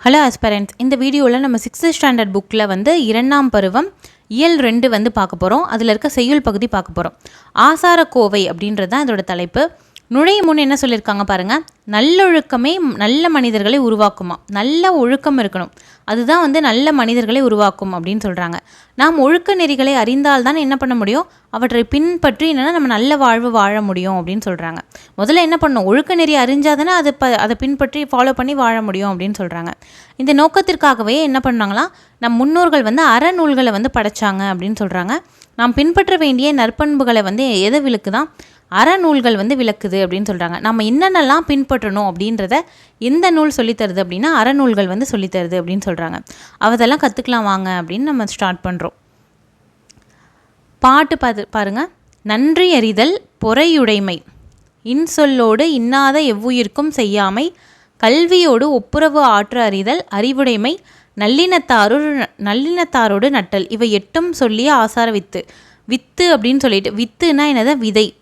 Hello ஆஸ்பரண்ட்ஸ் இந்த வீடியோவில் நம்ம சிக்ஸ்த் ஸ்டாண்டர்ட் புக்கில் வந்து இரண்டாம் பருவம் இயல் ரெண்டு வந்து பார்க்க போகிறோம் அதில் இருக்க செய்யுள் பகுதி பார்க்க போகிறோம் ஆசார கோவை அப்படின்றது தான் இதோட தலைப்பு. நுழையும் முன் என்ன சொல்லியிருக்காங்க பாருங்கள் நல்லொழுக்கமே நல்ல மனிதர்களை உருவாக்குமா. நல்ல ஒழுக்கம் இருக்கணும். அதுதான் வந்து நல்ல மனிதர்களை உருவாக்கும் அப்படின்னு சொல்கிறாங்க நாம் ஒழுக்க நெறிகளை அறிந்தால்தான் என்ன பண்ண முடியும்? அவற்றை பின்பற்றி என்னென்னா நம்ம நல்ல வாழ்வு வாழ முடியும் அப்படின்னு சொல்கிறாங்க முதல்ல என்ன பண்ணணும்? ஒழுக்க நெறி அறிஞ்சாதானே அதை ப அதை பின்பற்றி ஃபாலோ பண்ணி வாழ முடியும் அப்படின்னு சொல்கிறாங்க இந்த நோக்கத்திற்காகவே என்ன பண்ணாங்களாம் நம் முன்னோர்கள் வந்து அறநூல்களை வந்து படைச்சாங்க அப்படின்னு சொல்கிறாங்க நாம் பின்பற்ற வேண்டிய நற்பண்புகளை வந்து எதை விழுக்குதான்? அறநூல்கள் வந்து விளக்குது அப்படின்னு சொல்கிறாங்க நம்ம என்னென்னலாம் பின்பற்றணும் அப்படின்றத எந்த நூல் சொல்லித்தருது அப்படின்னா அறநூல்கள் வந்து சொல்லித்தருது அப்படின்னு சொல்கிறாங்க அதெல்லாம் கற்றுக்கலாம் வாங்க அப்படின்னு நம்ம ஸ்டார்ட் பண்ணுறோம் பாட்டு பாது பாருங்க. நன்றி அறிதல் பொறையுடைமை. இன்சொல்லோடு இன்னாத எவ்வுயிர்க்கும் செய்யாமை. கல்வியோடு ஒப்புரவு ஆற்று அறிதல் அறிவுடைமை. நல்லினத்தாரோடு நல்லினத்தாரோடு நட்டல். இவை எட்டும் சொல்லிய ஆசார வித்து. வித்து அப்படின்னு சொல்லிட்டு வித்துனா என்னது? விதை.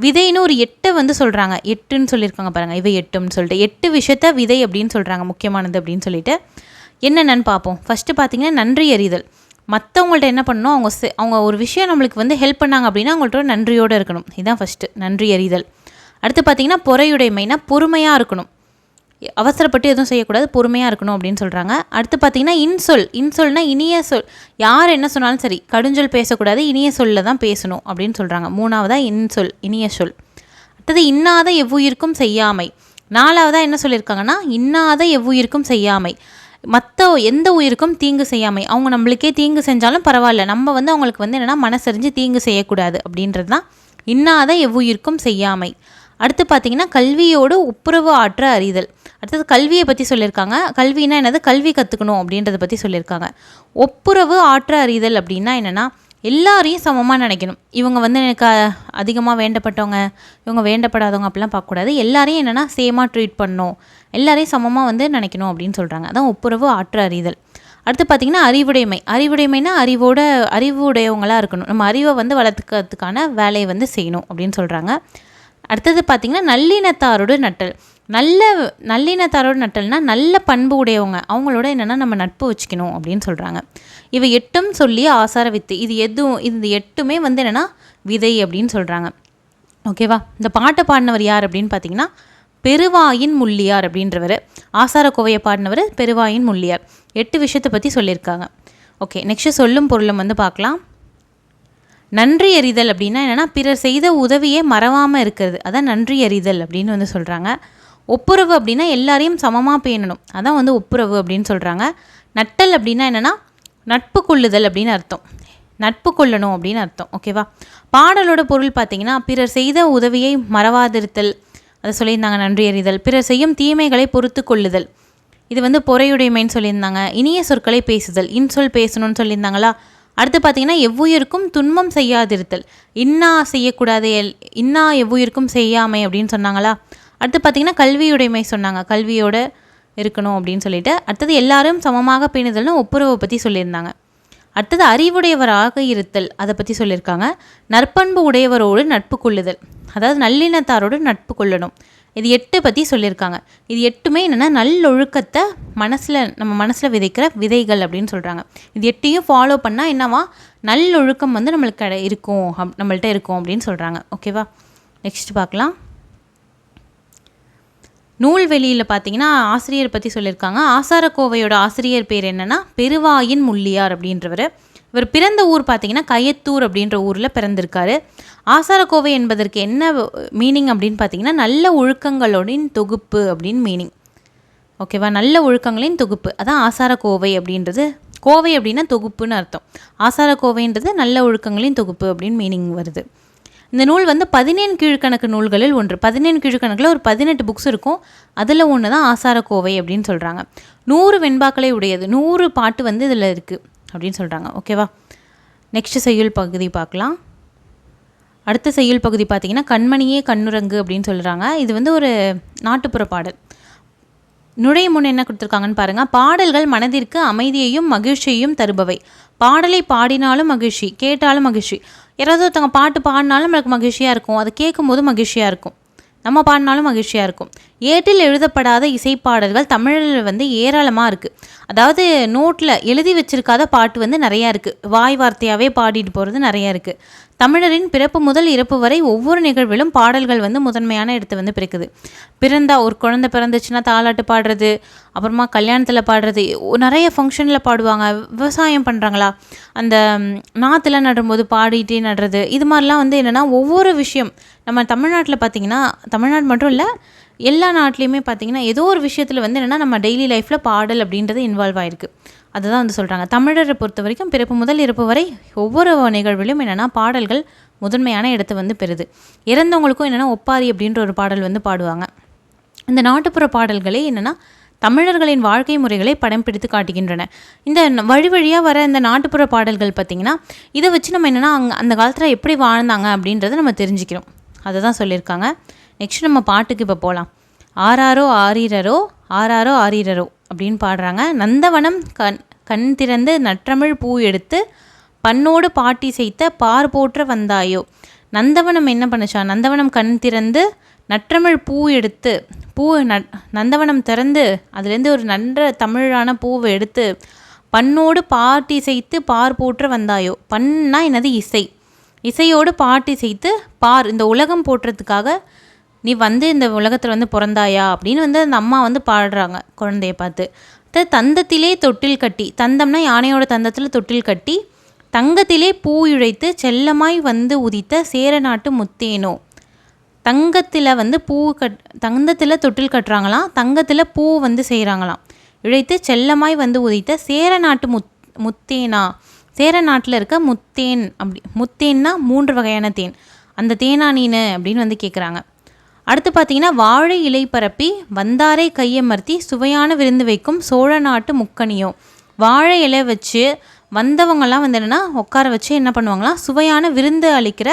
விதைன்னு ஒரு எட்டை வந்து சொல்கிறாங்க எட்டுன்னு சொல்லியிருக்காங்க பாருங்கள் இவை எட்டுன்னு சொல்லிட்டு. எட்டு விஷயத்த விதை அப்படின்னு சொல்கிறாங்க முக்கியமானது அப்படின்னு சொல்லிட்டு. என்னென்னு பார்ப்போம். ஃபஸ்ட்டு பார்த்தீங்கன்னா நன்றி அறிதல். மற்றவங்கள்ட்ட என்ன பண்ணணும்? அவங்க அவங்க ஒரு விஷயம் நம்மளுக்கு வந்து ஹெல்ப் பண்ணாங்க அப்படின்னா அவங்கள்ட்ட ஒரு நன்றியோடு இருக்கணும். இதுதான் ஃபஸ்ட்டு நன்றி அறிதல். அடுத்து பார்த்தீங்கன்னா பொறையுடைமைனா பொறுமையாக இருக்கணும். அவசரப்பட்டு எதுவும் செய்யக்கூடாது பொறுமையாக இருக்கணும் அப்படின்னு சொல்கிறாங்க அடுத்து பார்த்தீங்கன்னா இன்சொல். இன்சொல்னா இனிய சொல். யார் என்ன சொன்னாலும் சரி கடுஞ்சொல் பேசக்கூடாது இனிய சொல்ல தான் பேசணும் அப்படின்னு சொல்கிறாங்க மூணாவதாக இன்சொல் இனிய சொல். அடுத்தது இன்னாத எவ்வுயிருக்கும் செய்யாமை. நாலாவதாக என்ன சொல்லியிருக்காங்கன்னா இன்னாத எவ்வுயிருக்கும் செய்யாமை. மற்ற எந்த உயிருக்கும் தீங்கு செய்யாமை. அவங்க நம்மளுக்கே தீங்கு செஞ்சாலும் பரவாயில்ல. நம்ம வந்து அவங்களுக்கு வந்து என்னென்னா மனசறிஞ்சு தீங்கு செய்யக்கூடாது அப்படின்றது தான் இன்னாத எவ்வுயிருக்கும் செய்யாமை. அடுத்து பார்த்திங்கன்னா கல்வியோடு ஒப்புரவு ஆற்ற அறிதல். அடுத்தது கல்வியை பற்றி சொல்லியிருக்காங்க. கல்வினா என்னது? கல்வி கற்றுக்கணும் அப்படின்றத பற்றி சொல்லியிருக்காங்க. ஒப்புரவு ஆற்ற அறிதல் அப்படின்னா என்னென்னா எல்லாரையும் சமமாக நினைக்கணும். இவங்க வந்து எனக்கு அதிகமாக வேண்டப்பட்டவங்க இவங்க வேண்டப்படாதவங்க அப்படிலாம் பார்க்கக்கூடாது. எல்லாரையும் என்னென்னா சேமாக ட்ரீட் பண்ணணும். எல்லாரையும் சமமாக வந்து நினைக்கணும் அப்படின்னு சொல்கிறாங்க அதான் ஒப்புரவு ஆற்ற அறிதல். அடுத்து பார்த்திங்கன்னா அறிவுடைமை. அறிவுடைமைனா அறிவோட அறிவுடையவங்களாக இருக்கணும். நம்ம அறிவை வந்து வளர்த்துக்கிறதுக்கான வேலையை வந்து செய்யணும் அப்படின்னு சொல்கிறாங்க அடுத்தது பார்த்திங்கன்னா நல்லினத்தாரோட நட்டல். நல்ல நல்லினத்தாரோட நட்டல்னால் நல்ல பண்பு உடையவங்க. அவங்களோட என்னென்னா நம்ம நட்பு வச்சுக்கணும் அப்படின்னு சொல்கிறாங்க இவை எட்டும் சொல்லி ஆசார வித்து. இது எதுவும் இது எட்டுமே வந்து என்னென்னா விதை அப்படின்னு சொல்கிறாங்க ஓகேவா இந்த பாட்டை பாடினவர் யார் அப்படின்னு பார்த்தீங்கன்னா பெருவாயின் முள்ளியார் அப்படின்றவர். ஆசார கோவையை பாடினவர் பெருவாயின் முள்ளியார். எட்டு விஷயத்தை பற்றி சொல்லியிருக்காங்க. ஓகே நெக்ஸ்ட்டு சொல்லும் பொருளும் வந்து பார்க்கலாம். நன்றி அறிதல் அப்படின்னா என்னென்னா பிறர் செய்த உதவியே மறவாமல் இருக்கிறது. அதான் நன்றி அறிதல் அப்படின்னு வந்து சொல்கிறாங்க ஒப்புரவு அப்படின்னா எல்லாரையும் சமமாக பேணணும். அதான் வந்து ஒப்புரவு அப்படின்னு சொல்கிறாங்க நட்டல் அப்படின்னா என்னென்னா நட்பு கொள்ளுதல் அப்படின்னு அர்த்தம். நட்பு கொள்ளணும் அப்படின்னு அர்த்தம். ஓகேவா பாடலோட பொருள் பார்த்தீங்கன்னா பிறர் செய்த உதவியை மறவாதிருத்தல். அதை சொல்லியிருந்தாங்க நன்றி அறிதல். பிறர் செய்யும் தீமைகளை பொறுத்து கொள்ளுதல். இது வந்து பொறையுடைமைன்னு சொல்லியிருந்தாங்க. இனிய சொற்களை பேசுதல். இன்சொல் பேசணும்னு சொல்லியிருந்தாங்களா? அடுத்து பார்த்தீங்கன்னா எவ்வுயிருக்கும் துன்பம் செய்யாதிருத்தல். இன்னா செய்யக்கூடாது எல் இன்னா எவ்வுயிருக்கும் செய்யாமை அப்படின்னு சொன்னாங்களா? அடுத்து பார்த்தீங்கன்னா கல்வியுடைமை சொன்னாங்க. கல்வியோட இருக்கணும் அப்படின்னு சொல்லிட்டு. அடுத்தது எல்லாரும் சமமாக பேணுதல்னு ஒப்புரவை பற்றி சொல்லியிருந்தாங்க. அடுத்தது அறிவுடையவராக இருத்தல் அதை பற்றி சொல்லியிருக்காங்க. நற்பண்பு உடையவரோடு நட்பு கொள்ளுதல். அதாவது நல்லினத்தாரோடு நட்பு கொள்ளணும். இது எட்டு பற்றி சொல்லியிருக்காங்க. இது எட்டுமே என்னென்னா நல்லொழுக்கத்தை மனசில் நம்ம மனசில் விதைக்கிற விதைகள் அப்படின்னு சொல்கிறாங்க இது எட்டையும் ஃபாலோ பண்ணால் என்னவா? நல்லொழுக்கம் வந்து நம்மளுக்கு கிடை இருக்கும் அப்- இருக்கும் அப்படின்னு சொல்கிறாங்க ஓகேவா நெக்ஸ்ட் பார்க்கலாம். நூல்வெளியில் பார்த்தீங்கன்னா ஆசிரியர் பற்றி சொல்லியிருக்காங்க. ஆசாரக்கோவையோட ஆசிரியர் பேர் என்னென்னா பெருவாயின் முள்ளியார் அப்படின்றவர். இவர் பிறந்த ஊர் பார்த்தீங்கன்னா கயத்தூர் அப்படின்ற ஊரில் பிறந்திருக்காரு. ஆசாரக்கோவை என்பதற்கு என்ன மீனிங் அப்படின்னு பார்த்தீங்கன்னா நல்ல ஒழுக்கங்களோடின் தொகுப்பு அப்படின்னு மீனிங் ஓகேவா நல்ல ஒழுக்கங்களின் தொகுப்பு. அதான் ஆசாரக்கோவை அப்படின்றது. கோவை அப்படின்னா தொகுப்புன்னு அர்த்தம். ஆசாரக்கோவைன்றது நல்ல ஒழுக்கங்களின் தொகுப்பு அப்படின்னு மீனிங் வருது. இந்த நூல் வந்து பதினேழு கீழ்கணக்கு நூல்களில் ஒன்று. பதினேழு கீழ்கணக்கில் ஒரு பதினெட்டு புக்ஸ் இருக்கும். அதில் ஒன்று தான் ஆசாரக்கோவை அப்படின்னு சொல்கிறாங்க நூறு வெண்பாக்களை உடையது. நூறு பாட்டு வந்து இதில் இருக்குது அப்படின்னு சொல்கிறாங்க ஓகேவா நெக்ஸ்ட்டு செய்யுள் பகுதி பார்க்கலாம். அடுத்த செய்யுள் பகுதி பார்த்தீங்கன்னா கண்மணியே கண்ணுரங்கு அப்படின்னு சொல்கிறாங்க இது வந்து ஒரு நாட்டுப்புற பாடல். நுழையும் முன் என்ன கொடுத்துருக்காங்கன்னு பாருங்கள் பாடல்கள் மனதிற்கு அமைதியையும் மகிழ்ச்சியையும் தருபவை. பாடலை பாடினாலும் மகிழ்ச்சி கேட்டாலும் மகிழ்ச்சி. யாராவது ஒருத்தவங்க பாட்டு பாடினாலும் நம்மளுக்கு மகிழ்ச்சியாக இருக்கும். அதை கேட்கும்போது மகிழ்ச்சியாக இருக்கும். நம்ம பாடினாலும் மகிழ்ச்சியாக இருக்கும். ஏட்டில் எழுதப்படாத இசைப்பாடல்கள் தமிழில் வந்து ஏராளமாக இருக்குது அதாவது நோட்டில் எழுதி வச்சிருக்காத பாட்டு வந்து நிறையா இருக்குது வாய் வார்த்தையாகவே பாடிட்டு போகிறது நிறையா இருக்குது தமிழரின் பிறப்பு முதல் இறப்பு வரை ஒவ்வொரு நிகழ்விலும் பாடல்கள் வந்து முதன்மையான இடத்தை வந்து பிறக்குது பிறந்தா ஒரு குழந்தை பிறந்துச்சுன்னா தாலாட்டு பாடுறது அப்புறமா கல்யாணத்தில் பாடுறது நிறைய ஃபங்க்ஷனில் பாடுவாங்க. விவசாயம் பண்ணுறாங்களா அந்த நாற்றுலாம் நடும்போது பாடிட்டே நடுறது. இது மாதிரிலாம் வந்து என்னென்னா ஒவ்வொரு விஷயம். நம்ம தமிழ்நாட்டில் பார்த்திங்கன்னா தமிழ்நாடு மட்டும் இல்லை எல்லா நாட்டிலையுமே பார்த்திங்கன்னா ஏதோ ஒரு விஷயத்தில் வந்து என்னென்னா நம்ம டெய்லி லைஃப்பில் பாடல் அப்படின்றது இன்வால்வ் ஆகிருக்கு அதுதான் வந்து சொல்கிறாங்க தமிழரை பொறுத்த வரைக்கும் பிறப்பு முதல் இறப்பு வரை ஒவ்வொரு நிகழ்விலும் என்னென்னா பாடல்கள் முதன்மையான இடத்தை வந்து பெறுது. இறந்தவங்களுக்கும் என்னென்னா ஒப்பாரி அப்படின்ற ஒரு பாடல் வந்து பாடுவாங்க. இந்த நாட்டுப்புற பாடல்களே என்னென்னா தமிழர்களின் வாழ்க்கை முறைகளை படம் பிடித்து காட்டுகின்றன. இந்த வழி வழியாக வர இந்த நாட்டுப்புற பாடல்கள் பார்த்திங்கன்னா இதை வச்சு நம்ம என்னென்னா அங்கே அந்த காலத்தில் எப்படி வாழ்ந்தாங்க அப்படின்றத நம்ம தெரிஞ்சுக்கிறோம். அதை தான் சொல்லியிருக்காங்க. நெக்ஸ்ட் நம்ம பாட்டுக்கு இப்போ போகலாம் ஆறாரோ ஆறீரரோ ஆறாரோ ஆறீரரோ. அப்படின்னு பாடுறாங்க. நந்தவனம் கண் கண் திறந்து நற்றமிழ் பூ எடுத்து பண்ணோடு பாட்டி செய்த பார் போற்ற வந்தாயோ. நந்தவனம் என்ன பண்ணுச்சா? நந்தவனம் கண் திறந்து நற்றமிழ் பூ எடுத்து பூ நந்தவனம் திறந்து அதுலேருந்து ஒரு நன்ற தமிழான பூவை எடுத்து பண்ணோடு பாட்டி செய்து பார் போற்ற வந்தாயோ. பண்ணா என்னது இசை. இசையோடு பாட்டி செய்து பார் இந்த உலகம் போற்றுறதுக்காக நீ வந்து இந்த உலகத்தில் வந்து பிறந்தாயா? அப்படின்னு வந்து அந்த அம்மா வந்து பாடுறாங்க குழந்தைய பார்த்து. தந்தத்திலே தொட்டில் கட்டி தந்தம்னா யானையோட தந்தத்தில் தொட்டில் கட்டி தங்கத்திலே பூ இழைத்து செல்லமாய் வந்து உதித்த சேர நாட்டு முத்தேனோ. தங்கத்தில் வந்து பூ கட் தங்கத்தில் தொட்டில் கட்டுறாங்களாம் தங்கத்தில் பூ வந்து செய்கிறாங்களாம் இழைத்து செல்லமாய் வந்து உதித்த சேர நாட்டு முத் முத்தேனா? சேர நாட்டில் இருக்க முத்தேன் அப்படி முத்தேன்னா மூன்று வகையான தேன். அந்த தேனா நீனு அப்படின்னு வந்து கேட்குறாங்க அடுத்து பார்த்தீங்கன்னா வாழை இலை பரப்பி வந்தாரை கையமர்த்தி சுவையான விருந்து வைக்கும் சோழ நாட்டு முக்கணியோ. வாழை இலை வச்சு வந்தவங்கெல்லாம் வந்து என்னென்னா உட்கார வச்சு என்ன பண்ணுவாங்களாம்? சுவையான விருந்து அளிக்கிற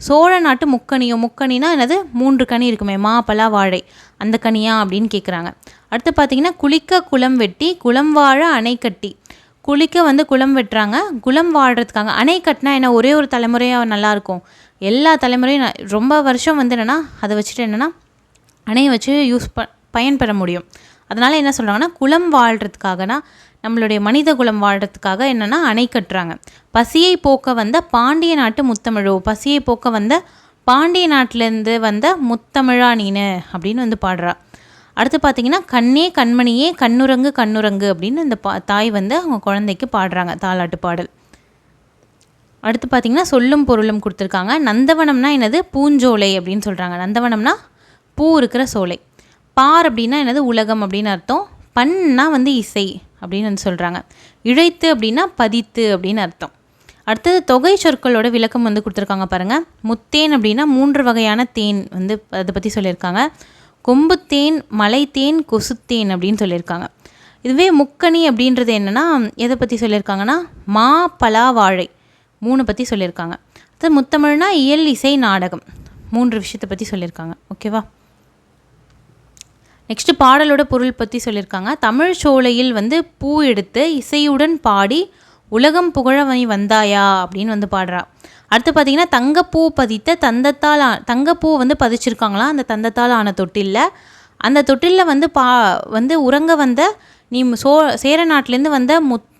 சோழ நாட்டு முக்கணியோ. முக்கணினா என்னது? மூன்று கனி இருக்குமே மாப்பலா வாழை. அந்த கனியா அப்படின்னு கேட்குறாங்க அடுத்து பார்த்தீங்கன்னா குளிக்க குளம் வெட்டி குளம் வாழ அணை கட்டி. குளிக்க வந்து குளம் வெட்டுறாங்க. குளம் வாழ்கிறதுக்காக அணை கட்டினா என்ன? ஒரே ஒரு தலைமுறையாக நல்லாயிருக்கும் எல்லா தலைமுறையும் ரொம்ப வருஷம் வந்து என்னென்னா அதை வச்சுட்டு என்னென்னா அணையை வச்சு யூஸ் ப பயன்பெற முடியும். அதனால் என்ன சொல்கிறாங்கன்னா குளம் வாழ்கிறதுக்காகனா நம்மளுடைய மனித குலம் வாழ்கிறதுக்காக என்னென்னா அணை கட்டுறாங்க. பசியை போக்க வந்த பாண்டிய நாட்டு முத்தமிழோ பசியை போக்க வந்த பாண்டிய நாட்டிலேருந்து வந்த முத்தமிழா நீனு அப்படின்னு வந்து பாடுறா. அடுத்து பார்த்தீங்கன்னா கண்ணே கண்மணியே கண்ணுரங்கு கண்ணுரங்கு அப்படின்னு இந்த பா தாய் வந்து அவங்க குழந்தைக்கு பாடுறாங்க தாலாட்டு பாடல். அடுத்து பார்த்திங்கன்னா சொல்லும் பொருளும் கொடுத்துருக்காங்க. நந்தவனம்னா என்னது? பூஞ்சோலை அப்படின்னு சொல்கிறாங்க நந்தவனம்னா பூ இருக்கிற சோலை. பார் அப்படின்னா என்னது? உலகம் அப்படின்னு அர்த்தம். பண்ணா வந்து இசை அப்படின்னு வந்து சொல்கிறாங்க இழைத்து அப்படின்னா பதித்து அப்படின்னு அர்த்தம். அடுத்தது தொகை சொற்களோட விளக்கம் வந்து கொடுத்துருக்காங்க பாருங்கள் முத்தேன் அப்படின்னா மூன்று வகையான தேன் வந்து அதை பற்றி சொல்லியிருக்காங்க. கொம்புத்தேன் மலைத்தேன் கொசுத்தேன் அப்படின்னு சொல்லியிருக்காங்க. இதுவே முக்கணி அப்படின்றது என்னென்னா எதை பற்றி சொல்லியிருக்காங்கன்னா மா பலா வாழை. மூணு பற்றி சொல்லியிருக்காங்க. அது முத்தமிழ்னா இயல் இசை நாடகம். மூன்று விஷயத்தை பற்றி சொல்லியிருக்காங்க. ஓகேவா நெக்ஸ்ட்டு பாடலோட பொருள் பற்றி சொல்லியிருக்காங்க. தமிழ் சோலையில் வந்து பூ எடுத்து இசையுடன் பாடி உலகம் புகழவனி வந்தாயா? அப்படின்னு வந்து பாடுறா. அடுத்து பார்த்தீங்கன்னா தங்கப்பூ பதித்த தந்தத்தால் தங்கப்பூ வந்து பதிச்சிருக்காங்களா அந்த தந்தத்தால் ஆன தொட்டிலில். அந்த தொட்டிலில் வந்து பா வந்து உறங்க வந்த நீ சோ சேர நாட்டிலேருந்து வந்த முத்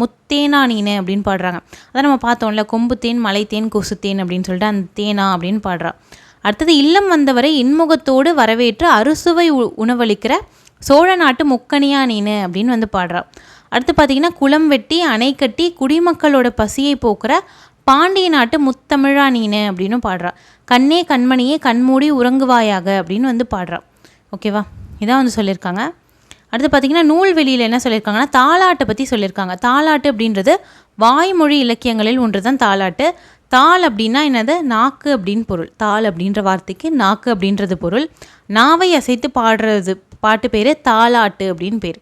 முத்தேனா நீனு அப்படின்னு பாடுறாங்க. அதான் நம்ம பார்த்தோம்ல கொம்பு தேன் மலை தேன் கொசு தேன் அப்படின்னு சொல்லிட்டு அந்த தேனா அப்படின்னு பாடுறா. அடுத்தது இல்லம் வந்தவரை இன்முகத்தோடு வரவேற்று அறுசுவை உணவளிக்கிற சோழ நாட்டு முக்கணியா நீனு அப்படின்னு வந்து பாடுறா. அடுத்து பார்த்திங்கன்னா குளம் வெட்டி அணை கட்டி குடிமக்களோட பசியை போக்குற பாண்டிய நாட்டு முத்தமிழா நீனு அப்படின்னு பாடுறா. கண்ணே கண்மணியே கண்மூடி உறங்குவாயாக அப்படின்னு வந்து பாடுறா. ஓகேவா? இதான் வந்து சொல்லியிருக்காங்க. அடுத்து பார்த்திங்கன்னா நூல்வெளியில் என்ன சொல்லியிருக்காங்கன்னா தாலாட்டை பற்றி சொல்லியிருக்காங்க. தாலாட்டு அப்படின்றது வாய்மொழி இலக்கியங்களில் ஒன்று தான் தாலாட்டு தாள் அப்படின்னா என்னது? நாக்கு அப்படின்னு பொருள். தாள் அப்படின்ற வார்த்தைக்கு நாக்கு அப்படின்றது பொருள். நாவை அசைத்து பாடுறது பாட்டு பேர் தாலாட்டு அப்படின்னு பேர்.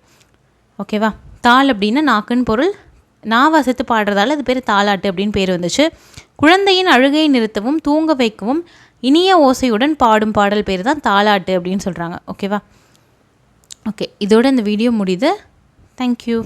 ஓகேவா தாள் அப்படின்னா நாக்குன்னு பொருள். நாவை அசைத்து பாடுறதால அது பேர் தாலாட்டு அப்படின்னு பேர் வந்துச்சு. குழந்தையின் அழுகையை நிறுத்தவும் தூங்க வைக்கவும் இனிய ஓசையுடன் பாடும் பாடல் பேர் தான் தாலாட்டு அப்படின்னு சொல்கிறாங்க ஓகேவா ஓகே இதோட இந்த வீடியோ முடியுது. தேங்க்யூ